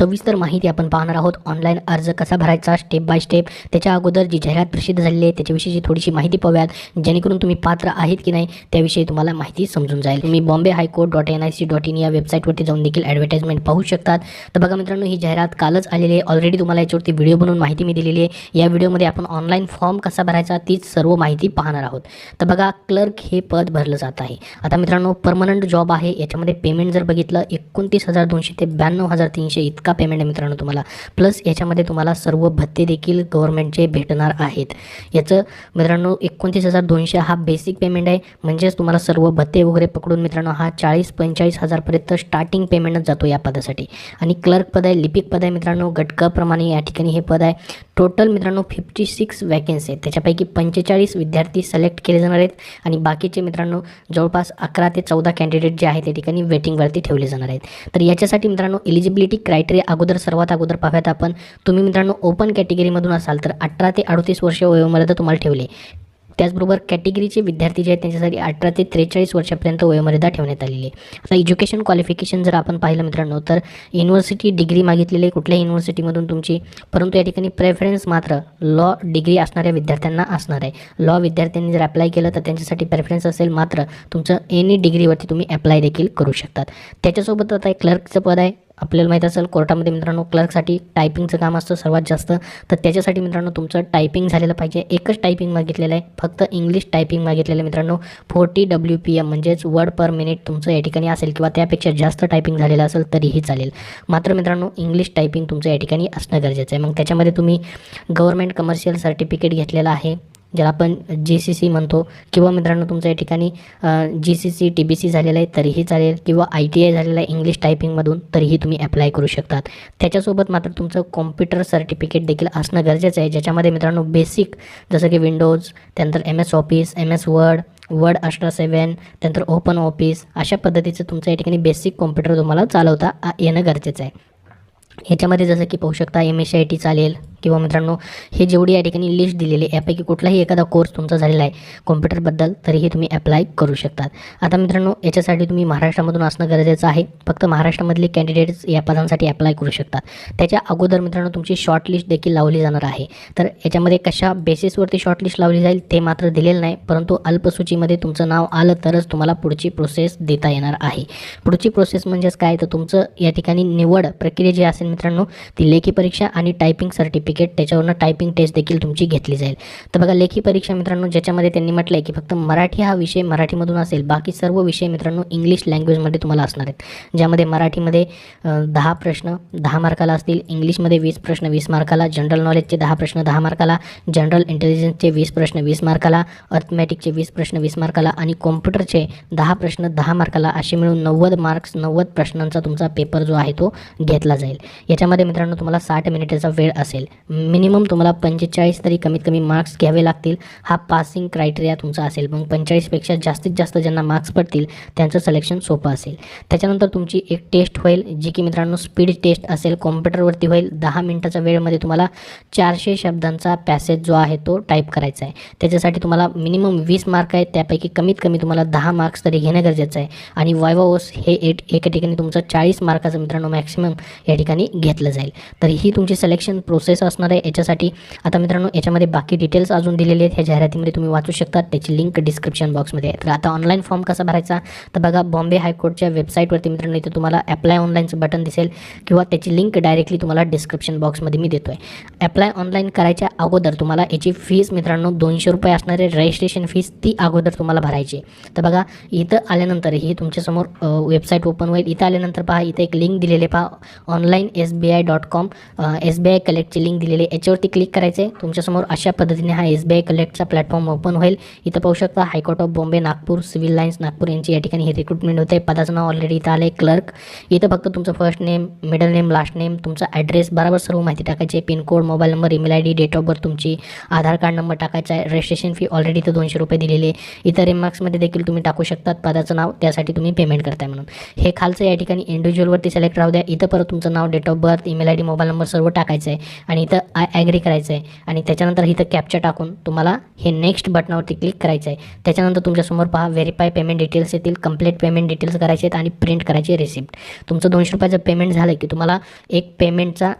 सविस्तर माहिती आपण पाहणार आहोत. ऑनलाईन अर्ज कसा भरायचा? स्टेप बाय स्टेप त्याच्या अगोदर जी जाहिरात प्रसिद्ध झालेली आहे त्याच्याविषयीची थोडीशी माहिती पाहूयात. जेणेकरून तुम्ही पात्र आहेत की नाही त्याविषयी तुम्हाला माहिती समजून जाईल. तुम्ही Bombay high court dot N I C dot in या वेबसाईटवरती जाऊन देखील ॲडव्हर्टाइजमेंट पाहू शकतात. तर बघा मित्रांनो ही जाहिरात कालच आलेली आहे. ऑलरेडी तुम्हाला याच्यावरती व्हिडिओ बनवून माहिती मी दिलेली आहे. या व्हिडिओमध्ये आपण ऑनलाईन फॉर्म कसा भरायचा तीच सर्व माहिती पाहणार आहोत. तर बघा क्लर्क हे पद भरलं जात आहे. आता मित्रांनो परमनंट जॉब आहे. याच्यामध्ये पेमेंट जर बघितलं एकोणतीस हजार दोनशे ते ब्याण्णव हजार तीनशे इतका पेमेंट आहे मित्रांनो तुम्हाला. प्लस याच्यामध्ये तुम्हाला सर्व भत्ते देखील गव्हर्नमेंटचे भेटणार आहेत. याचं मित्रांनो एकोणतीस हजार दोनशे हा बेसिक पेमेंट आहे. म्हणजेच तुम्हाला सर्व भत्ते वगैरे पकडून मित्रांनो हा चाळीस पंचेचाळीस हजारपर्यंत स्टार्टिंग पेमेंटच जातो या पदासाठी. आणि क्लर्क पद आहे लिपिक पद आहे मित्रांनो. गटकाप्रमाणे या ठिकाणी हे पद आहे. टोटल मित्रांनो फिफ्टी सिक्स वॅकन्सी आहेत. त्याच्यापैकी पंचेचाळीस विद्यार्थी सिलेक्ट केले जाणार आहेत. आणि बाकीचे मित्रांनो जवळपास अकरा ते चौदा कॅन्डिडेट जे आहेत त्या ठिकाणी वेटिंगवरती ठेवले जाणार आहेत. तर याच्यासाठी मित्रांनो एलिजिबिलिटी क्रायटेरिया अगोदर सर्वात अगोदर पाहूयात आपण. तुम्ही मित्रांनो ओपन कॅटेगरीमधून असाल तर अठरा ते अडतीस वर्ष वयोमर्यादा तुम्हाला ठेवली. त्याचबरोबर कॅटेगरीचे विद्यार्थी जे आहेत त्यांच्यासाठी अठरा ते त्रेचाळीस वर्षापर्यंत वयोमर्यादा ठेवण्यात आलेली आहे. आता एज्युकेशन क्वालिफिकेशन जर आपण पाहिलं मित्रांनो तर युनिव्हर्सिटी डिग्री मागितलेली आहे. कुठल्याही युनिव्हर्सिटीमधून तुमची परंतु या ठिकाणी प्रेफरन्स मात्र लॉ डिग्री असणाऱ्या विद्यार्थ्यांना असणार आहे. लॉ विद्यार्थ्यांनी जर अप्लाय केलं तर त्यांच्यासाठी प्रेफरन्स असेल मात्र तुमचं एनी डिग्रीवरती तुम्ही अप्लाय देखील करू शकतात. त्याच्यासोबत आता एक क्लर्कचं पद आहे. आपल्याला माहीत असेल कोर्टामध्ये मित्रांनो क्लर्कसाठी टायपिंगचं काम असतं सर्वात जास्त. तर त्याच्यासाठी मित्रांनो तुमचं टायपिंग झालेलं पाहिजे. एकच टायपिंग मागितलेलं आहे. फक्त इंग्लिश टायपिंग मागितलेलं आहे मित्रांनो. फोर्टी डब्ल्यू पी एम म्हणजेच वर्ड पर मिनिट तुमचं या ठिकाणी असेल किंवा त्यापेक्षा जास्त टायपिंग झालेलं असेल तरीही चालेल. मात्र मित्रांनो इंग्लिश टायपिंग तुमचं या ठिकाणी असणं गरजेचं आहे. मग त्याच्यामध्ये तुम्ही गव्हर्मेंट कमर्शियल सर्टिफिकेट घेतलेलं आहे. ज्याला आपण जी सी सी म्हणतो. किंवा मित्रांनो तुमचं या ठिकाणी G C C T B C झालेलं आहे तरीही चालेल. किंवा आय टी आय झालेलं आहे इंग्लिश टायपिंगमधून तरीही तुम्ही अप्लाय करू शकतात. त्याच्यासोबत मात्र तुमचं कॉम्प्युटर सर्टिफिकेट देखील असणं गरजेचं आहे. ज्याच्यामध्ये मित्रांनो बेसिक जसं की विंडोज त्यानंतर M S office M S word word अष्टा सेवन त्यानंतर ओपन ऑफिस अशा पद्धतीचं तुमचं या ठिकाणी बेसिक कॉम्प्युटर तुम्हाला चालवता येणं गरजेचं आहे. याच्यामध्ये जसं की पाहू शकता एम एस आय टी चालेल. किंवा मित्रांनो हे जेवढी या ठिकाणी लिस्ट दिलेली आहे यापैकी कुठलाही एखादा कोर्स तुमचा झालेला आहे कॉम्प्युटरबद्दल तरीही तुम्ही अप्लाय करू शकतात. आता मित्रांनो याच्यासाठी तुम्ही महाराष्ट्रामधून असणं गरजेचं आहे. फक्त महाराष्ट्रामधले कॅन्डिडेट्स या पदांसाठी अप्लाय करू शकतात. त्याच्या अगोदर मित्रांनो तुमची शॉर्ट लिस्ट देखील लावली जाणार आहे. तर याच्यामध्ये कशा बेसिसवरती शॉर्ट लिस्ट लावली जाईल ते मात्र दिलेलं नाही परंतु अल्पसूचीमध्ये तुमचं नाव आलं तरच तुम्हाला पुढची प्रोसेस देता येणार आहे. पुढची प्रोसेस म्हणजेच काय? तर तुमचं या ठिकाणी निवड प्रक्रिया जी असेल मित्रांनो ती लेखी परीक्षा आणि टायपिंग सर्टिफिकेट त्याच्यावरनं टायपिंग टेस्ट देखील तुमची घेतली जाईल. तर बघा लेखी परीक्षा मित्रांनो ज्याच्यामध्ये त्यांनी म्हटलं आहे की फक्त मराठी हा विषय मराठीमधून असेल बाकी सर्व विषय मित्रांनो इंग्लिश लँग्वेजमध्ये तुम्हाला असणार आहेत. ज्यामध्ये मराठीमध्ये दहा प्रश्न दहा मार्काला असतील इंग्लिशमध्ये वीस प्रश्न वीस मार्काला जनरल नॉलेजचे दहा प्रश्न दहा मार्काला जनरल इंटेलिजन्सचे वीस प्रश्न वीस मार्काला अर्थमॅटिकचे वीस प्रश्न वीस मार्काला आणि कॉम्प्युटरचे दहा प्रश्न दहा मार्काला असे मिळून नव्वद मार्क्स नव्वद प्रश्नांचा तुमचा पेपर जो आहे तो घेतला जाईल. याच्यामध्ये मित्रांनो तुम्हाला साठ मिनिटाचा वेळ असेल. मिनिमम तुम्हाला पंचेचाळीस तरी कमीत कमी मार्क्स घ्यावे लागतील. हा पासिंग क्रायटेरिया तुमचा असेल. मग पंचेचाळीसपेक्षा जास्तीत जास्त ज्यांना मार्क्स पडतील त्यांचं सिलेक्शन सोपं असेल. त्याच्यानंतर तुमची एक टेस्ट होईल जी की मित्रांनो स्पीड टेस्ट असेल. कॉम्प्युटरवरती होईल. दहा मिनटाच्या वेळेमध्ये तुम्हाला चारशे शब्दांचा पॅसेज जो आहे तो टाईप करायचा आहे. त्याच्यासाठी तुम्हाला मिनिमम वीस मार्क आहेत. त्यापैकी कमीत कमी तुम्हाला दहा मार्क्स तरी घेणं गरजेचं आहे. आणि वायवाओस हे एट एका ठिकाणी तुमचं चाळीस मार्काचं मित्रांनो मॅक्सिमम या ठिकाणी घेतलं जाईल. तर ही तुमची सिलेक्शन प्रोसेस असणार आहे याच्यासाठी. आता मित्रांनो याच्यामध्ये बाकी डिटेल्स अजून दिलेले आहेत. ह्या जाहिरातीमध्ये तुम्ही वाचू शकता. त्याची लिंक डिस्क्रिप्शन बॉक्समध्ये आहे. तर आता ऑनलाईन फॉर्म कसा भरायचा? तर बघा बॉम्बे हायकोर्टच्या वेबसाईटवरती मित्रांनो इथे तुम्हाला अप्लाय ऑनलाईनचं बटन दिसेल किंवा त्याची लिंक डायरेक्टली तुम्हाला डिस्क्रिप्शन बॉक्समध्ये मी देतो आहे अप्लाय ऑनलाईन करायच्या अगोदर तुम्हाला याची फीस मित्रांनो दोनशे रुपये असणारे रजिस्ट्रेशन फीस ती अगोदर तुम्हाला भरायची आहे. तर बघा इथं आल्यानंतर ही तुमच्यासमोर वेबसाईट ओपन होईल. इथं आल्यानंतर पहा इथं एक लिंक दिलेले पहा. Online S B I dot com S B I कलेक्टची link दिलेली आहे. याच्यावरती क्लिक करायचं आहे तुमच्यासमोर अशा पद्धतीने हा एस बी आय कलेक्टचा प्लॅटफॉर्म ओपन होईल. इथं पाहू शकता high court of Bombay Nagpur civil lines Nagpur यांची या ठिकाणी हे रिक्रुटमेंट होते पदाचं नाव ऑलरेडी इथं आलं आहे क्लर्क इथं फक्त तुमचं first name middle name last name तुमचा ॲड्रेस बरोबर सर्व माहिती टाकायची pin code mobile number email I D date of birth तुमची आधार कार्ड नंबर टाकायचा आहे. रजिस्ट्रेशन फी ऑलरेडी इथं दोनशे रुपये दिलेली आहे. इतर रिमार्क्समध्ये देखील तुम्ही टाकू शकतात. पदाचं नाव त्यासाठी तुम्ही पेमेंट करताय म्हणून. हे खालचं या ठिकाणी इंडिव्हिज्युअलवरती सिलेक्ट राहू द्या. इथं परत तुमचं नाव date of birth email I D mobile number सर्व टाकायचं आहे. आणि इथं आय ॲग्री करायचं आहे आणि त्याच्यानंतर इथं कॅप्चर टाकून तुम्हाला हे नेक्स्ट बटनावरती क्लिक करायचं आहे त्याच्यानंतर तुमच्यासमोर पहा व्हेरीफाय पेमेंट डिटेल्स येतील. कंप्लीट पेमेंट डिटेल्स करायचे आहेत आणि प्रिंट करायचे रिसिप्ट तुमचं दोनशे रुपयाचं पेमेंट झालं की तुम्हाला एक पेमेंटचा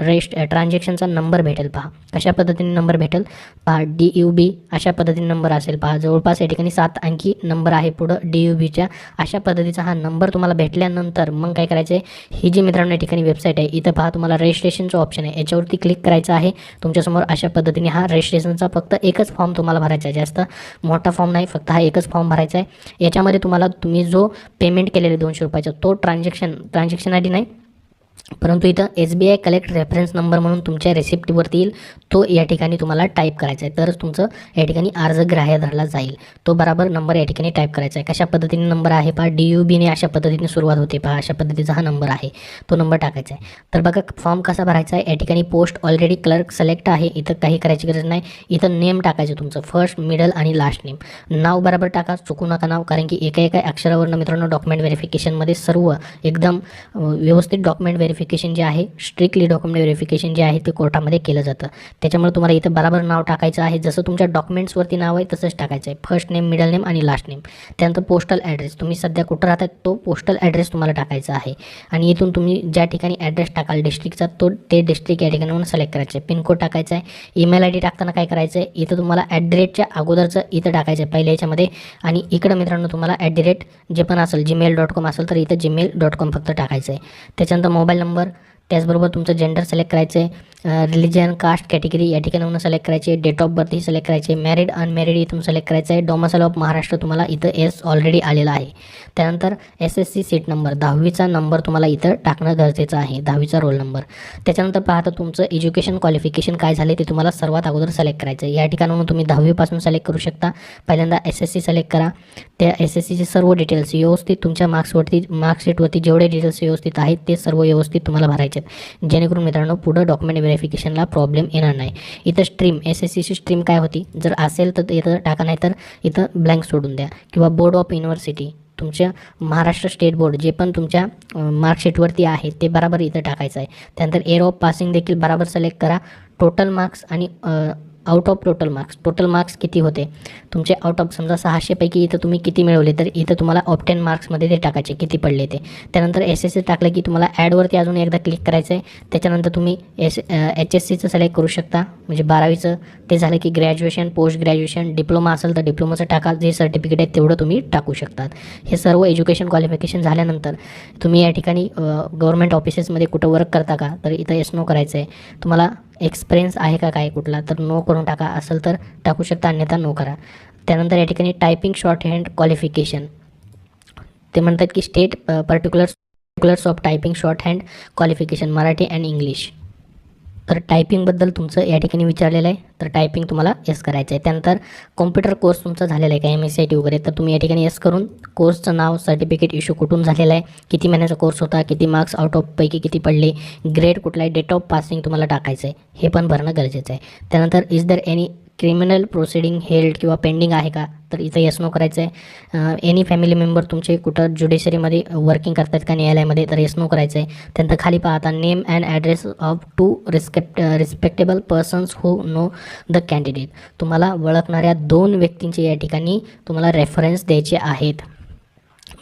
रेस्ट ट्रान्झॅक्शनचा नंबर भेटेल पहा. कशा पद्धतीने नंबर भेटेल? पहा डी यू बी अशा पद्धतीने नंबर असेल पहा. जवळपास या ठिकाणी सात अंकी नंबर आहे पुढं डी यू बीच्या अशा पद्धतीचा हा नंबर तुम्हाला भेटल्यानंतर मग काय करायचं आहे ही जी मित्रांनो या ठिकाणी वेबसाईट आहे इथं पहा तुम्हाला रजिस्ट्रेशनचं ऑप्शन आहे. याच्यावरती क्लिक करायचं आहे. तुमच्यासमोर अशा पद्धतीने हा रजिस्ट्रेशनचा फक्त एकच फॉर्म तुम्हाला भरायचा आहे. जास्त मोठा फॉर्म नाही फक्त हा एकच फॉर्म भरायचा आहे. याच्यामध्ये तुम्हाला तुम्ही जो पेमेंट केलेले दोनशे रुपयाचा तो ट्रान्झॅक्शन ट्रान्झॅक्शन आय डी नाही परंतु इथं S B I collect reference number म्हणून तुमच्या रेसिप्टवरती येईल. तो या ठिकाणी तुम्हाला टाईप करायचा आहे. तरच तुमचं या ठिकाणी अर्ज ग्राह्य धरला जाईल. तो बराबर नंबर या ठिकाणी टाईप करायचा आहे. कशा पद्धतीने नंबर आहे पहा. डी यू बीने अशा पद्धतीने सुरुवात होते पहा. अशा पद्धतीचा हा नंबर आहे. तो नंबर टाकायचा आहे. तर बघा फॉर्म कसा भरायचा आहे? या ठिकाणी पोस्ट ऑलरेडी क्लर्क सिलेक्ट आहे. इथं काही करायची गरज नाही. इथं नेम टाकायचं तुमचं. फर्स्ट मिडल आणि लास्ट नेम नाव बरोबर टाका. चुकू नका नाव. कारण की एका एका अक्षरावरनं मित्रांनो डॉक्युमेंट व्हेरिफिकेशनमध्ये सर्व एकदम व्यवस्थित डॉक्युमेंट व्हेरिफिकेशन जे आहे स्ट्रिक्टली डॉक्युमेंट व्हेरिफिकेशन जे आहे ते कोर्टामध्ये केलं जातं. त्याच्यामुळे तुम्हाला इथं बराबर नाव टाकायचं आहे. जसं तुमच्या डॉक्युमेंट्सवरती नाव आहे तसंच टाकायचं आहे. फर्स्ट नेम मिडल नेम आणि लास्ट नेम त्यानंतर पोस्टल ॲड्रेस तुम्ही सध्या कुठं राहतात तो पोस्टल ॲड्रेस तुम्हाला टाकायचा आहे. आणि इथून तुम्ही ज्या ठिकाणी ॲड्रेस टाकाल डिस्ट्रिक्टचा तो ते डिस्ट्रिक्ट या ठिकाणी सिलेक्ट करायचं आहे. पिनकोड टाकायचा आहे. ईमेल आय डी टाकताना काय करायचं आहे? इथं तुम्हाला ॲट द रेटच्या अगोदरचं इथं टाकायचं आहे पहिल्या याच्यामध्ये. आणि इकडं मित्रांनो तुम्हाला ॲट द रेट जे पण असेल जीमेल डॉट कॉम असेल तर इथं जीमेल डॉट कॉम फक्त टाकायचं आहे. त्याच्यानंतर मोबाईल नंबर. त्याचबरोबर तुमचं जेंडर सिलेक्ट करायचं आहे रिलिजन कास्ट कॅटेगरी या ठिकाणी सिलेक्ट करायचे. डेट ऑफ बर्थ ही सिलेक्ट करायचे. मॅरिड अनमॅरिड इथून सिलेक्ट करायचं आहे. डोमासल ऑफ महाराष्ट्र तुम्हाला इथं एस ऑलरेडी आलेला आहे. त्यानंतर S S C seat number दहावीचा नंबर तुम्हाला इथं टाकणं गरजेचं आहे. दहावीचा रोल नंबर त्याच्यानंतर पाहता तुमचं एज्युकेशन क्वालिफिकेशन काय झाले ते तुम्हाला सर्वात अगोदर सिलेक्ट करायचं आहे. या ठिकाणाहून तुम्ही दहावीपासून सिलेक्ट करू शकता. पहिल्यांदा एस एस सी सिलेक्ट करा. त्या एस एस सीचे सर्व डिटेल्स व्यवस्थित तुमच्या मार्क्सवरती मार्कशीटवरती जेवढे डिटेल्स व्यवस्थित आहेत ते सर्व व्यवस्थित तुम्हाला भरायचे आहेत. जेणेकरून मित्रांनो पुढं डॉक्युमेंट व्हेरिफिकेशनला प्रॉब्लेम येणार नाही. इथं स्ट्रीम एस एस सीची स्ट्रीम काय होती? जर असेल तर इथं टाका नाही तर इथं ब्लँक सोडून द्या. किंवा बोर्ड ऑफ युनिव्हर्सिटी तुमच्या महाराष्ट्र स्टेट बोर्ड जे पण तुमच्या मार्कशीटवरती आहे ते बराबर इथं टाकायचं आहे. त्यानंतर एअर ऑफ पासिंग देखील बराबर सिलेक्ट करा. टोटल मार्क्स आणि out of total marks total marks किती होते? तुमचे आउट ऑफ समजा सहाशेपैकी इथं तुम्ही किती मिळवले तर इथं तुम्हाला ऑप्टेन मार्क्समध्ये ते टाकायचे किती पडले ते. त्यानंतर एस एस सी टाकलं की तुम्हाला ॲडवरती अजून एकदा क्लिक करायचं आहे त्याच्यानंतर तुम्ही एस एच एस सीचं सिलेक्ट करू शकता. म्हणजे बारावीचं ते झालं की ग्रॅज्युएशन पोस्ट ग्रॅज्युएशन डिप्लोमा असेल तर डिप्लोमाचं टाका. जे सर्टिफिकेट आहे तेवढं तुम्ही टाकू शकतात. हे सर्व एज्युकेशन क्वालिफिकेशन झाल्यानंतर तुम्ही या ठिकाणी गव्हर्मेंट ऑफिसेसमध्ये कुठं वर्क करता का? तर इथं एस नो करायचं आहे तुम्हाला एक्सपिरियन्स आहे का काय कुठला तर नो करून टाका. असेल तर टाकू शकता अन्यथा नो करा. त्यानंतर या ठिकाणी टायपिंग शॉर्ट हँड क्वालिफिकेशन ते म्हणतात की state particular particulars of typing shorthand qualification Marathi and English तर टायपिंगबद्दल तुमचं या ठिकाणी विचारलेलं आहे. तर टायपिंग तुम्हाला येस करायचं आहे त्यानंतर कॉम्प्युटर कोर्स तुमचा झालेला आहे का? M S C I T वगैरे. तर तुम्ही या ठिकाणी येस करून कोर्सचं नाव सर्टिफिकेट इश्यू कुठून झालेला आहे? किती महिन्याचा कोर्स होता? किती मार्क्स आउट ऑफ पैकी किती पडले? ग्रेड कुठला आहे? डेट ऑफ पासिंग तुम्हाला टाकायचं आहे हे पण भरणं गरजेचं आहे. त्यानंतर is there any criminal proceeding held किंवा पेंडिंग आहे का? तर इथं यस नो करायचं आहे एनी फॅमिली मेंबर तुमचे कुठं ज्युडिशरीमध्ये वर्किंग करतात का न्यायालयामध्ये तर यस नो करायचं आहे त्यानंतर खाली पाहता name and address of two respect respectable persons who know the candidate तुम्हाला ओळखणाऱ्या दोन व्यक्तींचे या ठिकाणी तुम्हाला रेफरन्स द्यायचे आहेत.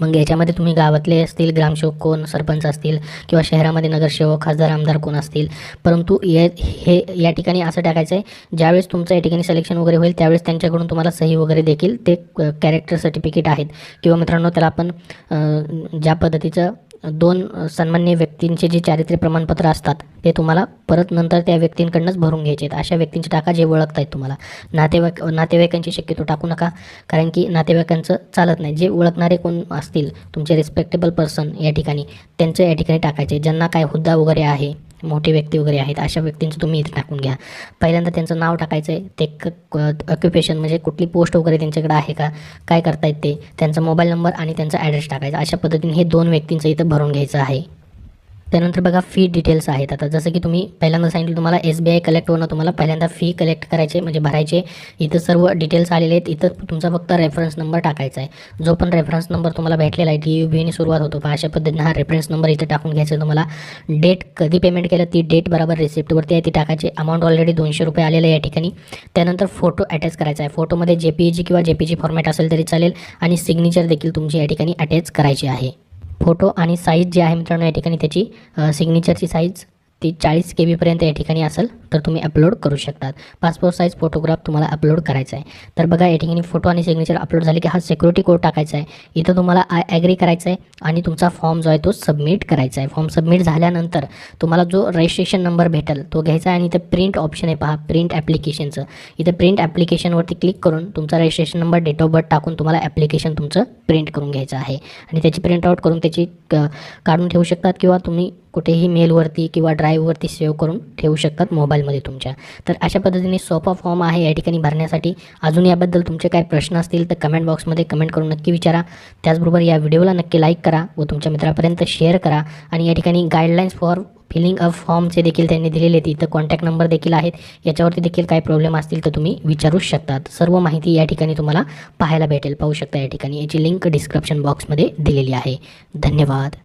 मग याच्यामध्ये तुम्ही गावातले असतील ग्रामसेवक कोण सरपंच असतील किंवा शहरामध्ये नगरसेवक खासदार आमदार कोण असतील? परंतु या हे या ठिकाणी असं टाकायचं आहे ज्यावेळेस तुमचं या ठिकाणी सिलेक्शन वगैरे होईल त्यावेळेस त्यांच्याकडून तुम्हाला सही वगैरे देखील ते कॅरेक्टर सर्टिफिकेट आहेत. किंवा मित्रांनो त्याला आपण ज्या पद्धतीचं दोन सन्मान्य व्यक्तींचे जे चारित्र्य प्रमाणपत्र असतात ते तुम्हाला परत नंतर त्या व्यक्तींकडनंच भरून घ्यायचे आहेत. अशा व्यक्तींचे टाका जे ओळखत आहेत तुम्हाला. नातेवाईक नातेवाईकांची शक्यतो टाकू नका कारण की नातेवाईकांचं चालत नाही. जे ओळखणारे कोण असतील तुमचे रिस्पेक्टेबल पर्सन या ठिकाणी त्यांचं या ठिकाणी टाकायचे. ज्यांना काय हुद्दा वगैरे आहे मोठी व्यक्ती वगैरे आहेत अशा व्यक्तींचं तुम्ही इथे टाकून घ्या. पहिल्यांदा त्यांचं नाव टाकायचं आहे ते ऑक्युपेशन म्हणजे कुठली पोस्ट वगैरे त्यांच्याकडे आहे का काय करतायत ते त्यांचा मोबाईल नंबर आणि त्यांचा ॲड्रेस टाकायचा. अशा पद्धतीने हे दोन व्यक्तींचं इथं भरून घ्यायचं आहे. त्यानंतर बघा फी डिटेल्स आहेत. आता जसं की तुम्ही पहिल्यांदा सांगितलं तुम्हाला एस बी आय कलेक्टवरनं तुम्हाला पहिल्यांदा फी कलेक्ट करायचे म्हणजे भरायचे. इथं सर्व डिटेल्स आलेले आहेत. इथं तुमचा फक्त रेफरन्स नंबर टाकायचा आहे. जो पण रेफरन्स नंबर तुम्हाला भेटलेला आहे डी यू बीने सुरुवात होतो. पहा अशा पद्धतीनं हा रेफरन्स नंबर इथं टाकून घ्यायचा तुम्हाला डेट कधी पेमेंट केलं ती डेट बरोबर रिसिप्टवरती आहे. ती टाकायची. अमाऊंट ऑलरेडी दोनशे रुपये आलेलं आहे या ठिकाणी. त्यानंतर फोटो अटॅच करायचा आहे. फोटोमध्ये जे पी जी किंवा जे पी जी फॉर्मॅट असेल तरी चालेल. आणि सिग्नेचर देखील तुमची या ठिकाणी अटॅच करायची आहे. फोटो आणि साईज जी आहे मित्रांनो या ठिकाणी त्याची सिग्नेचरची साईज ती चाळीस के बीपर्यंत या ठिकाणी असेल तर तुम्ही अपलोड करू शकतात. पासपोर्ट साईज फोटोग्राफ तुम्हाला अपलोड करायचा आहे. तर बघा या ठिकाणी फोटो आणि सिग्नेचर अपलोड झाले की हा सिक्युरिटी कोड टाकायचा आहे. इथं तुम्हाला आय ॲग्री करायचा आहे आणि तुमचा फॉर्म जो आहे तो सबमिट करायचा आहे. फॉर्म सबमिट झाल्यानंतर तुम्हाला जो रजिस्ट्रेशन नंबर भेटेल तो घ्यायचा आहे आणि इथं प्रिंट ऑप्शन आहे पहा प्रिंट ॲप्लिकेशनचं इथं प्रिंट ॲप्लिकेशनवरती क्लिक करून तुमचा registration number date of birth टाकून तुम्हाला ॲप्लिकेशन तुमचं प्रिंट करून घ्यायचं आहे. आणि त्याची प्रिंट आउट करून त्याची क- काढून ठेवू शकतात किंवा तुम्ही कुठेही मेलवरती किंवा ड्राईव्हवरती सेव्ह करून ठेवू शकतात मोबाईलमध्ये तुमच्या. तर अशा पद्धतीने सोपा फॉर्म आहे या ठिकाणी भरण्यासाठी. अजून याबद्दल तुमचे काय प्रश्न असतील तर कमेंट बॉक्समध्ये कमेंट करून नक्की विचारा. त्याचबरोबर या व्हिडिओला नक्की लाईक करा व तुमच्या मित्रापर्यंत शेअर करा. आणि या ठिकाणी गाईडलाईन्स फॉर फिलिंग अप फॉर्मचे देखील त्यांनी दिलेले आहेत इथं कॉन्टॅक्ट नंबर देखील आहेत. याच्यावरती देखील काही प्रॉब्लेम असतील तर तुम्ही विचारूच शकतात. सर्व माहिती या ठिकाणी तुम्हाला पाहायला भेटेल. पाहू शकता या ठिकाणी याची लिंक डिस्क्रिप्शन बॉक्समध्ये दिलेली आहे. धन्यवाद.